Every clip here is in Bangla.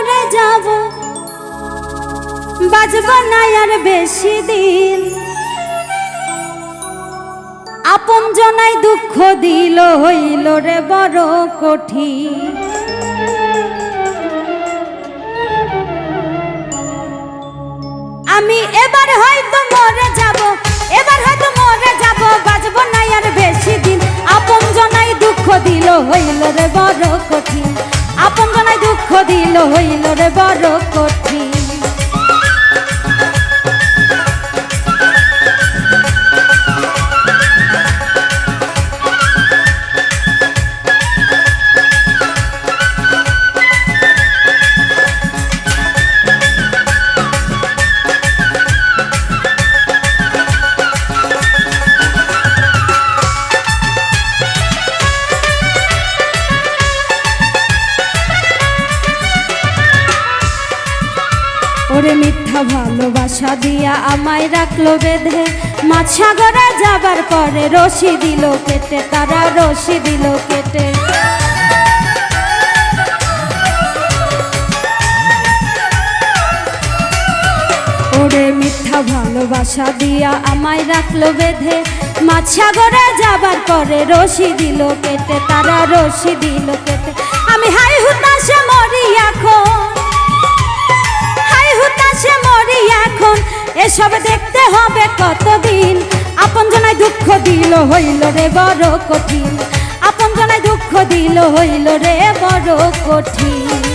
মরে যাব। বাজব না আর বেশি দিন। আপন জনাই দুঃখ দিল, হইল রে বড় কঠিন। আমি এবার হয়তো মরে যাব, এবার হয়তো মরে যাব, বাজব না আর বেশি দিন। আপন জনাই দুঃখ দিল, হইল রে বড় কঠিন। হইল রে বড় কঠিন মিথ্যা ভালোবাসা দিয়া আমায় রাখল বেঁধে। মাছ সাগরে যাবার পরে রশি দিল কেটে, তারা রশি দিল কেটে। ওরে মিথ্যা ভালোবাসা দিয়া আমায় রাখল বেঁধে। মাছ সাগরে যাবার পরে রশি দিল কেটে, তারা রশি দিল কেটে। আমি হাই হুতাশে মরি এখন। এসব দেখতে হবে কতদিন? আপন জনায় দুঃখ দিল হইল রে বড় কঠিন। আপন জনায় দুঃখ দিল হইল রে বড় কঠিন।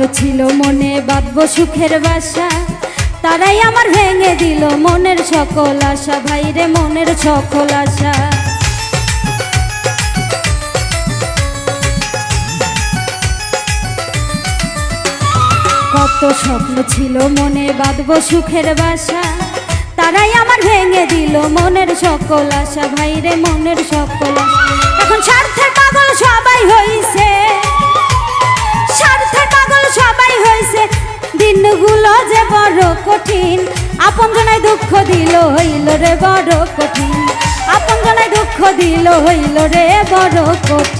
স্বপ্ন ছিল মনে, বাঁধব সুখের বাসা। তারাই আমার ভেঙে দিল মনের সকল আশা। ভাইরে মনের সকল আশা। কত স্বপ্ন ছিল মনে, বাঁধব সুখের বাসা। তারাই আমার ভেঙে দিল মনের সকল আশা। ভাইরে মনের সকল আশা। এখন স্বার্থের পাগল সবাই হইছে। স্বার্থের পাগল সবাই হয়েছে দিনগুলো যে বড় কঠিন, আপন জনায় দুঃখ দিল হইল রে বড় কঠিন। আপন জনায় দুঃখ দিল হইল রে বড় কঠিন।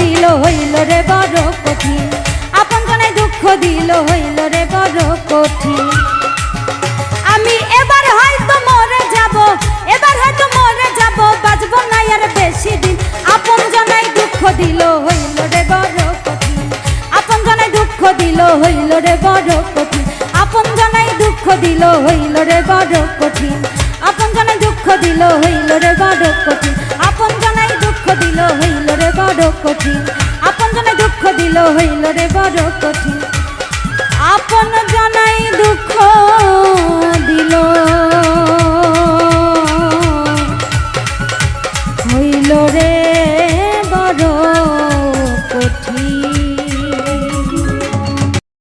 দিল হইল রে বড় কঠিন। আপন জনায় দুঃখ দিল হইল রে বড় কঠিন। আমি এবার হয়তো মরে যাব, এবার হয়তো মরে যাব, বাঁচব না আর বেশি দিন। আপন জনাই দুঃখ দিল হইল রে বড় কঠিন। আপন জনাই দুঃখ দিল হইল রে বড় কঠিন। আপন জনাই দুঃখ দিল হইল রে বড় কঠিন। আপন জনাই দুঃখ দিল হইল রে বড় কঠিন। দিল হইল রে বড় কঠিন। আপন জনাই দুঃখ দিল হইল রে বড় কঠিন। আপন জানাই দুঃখ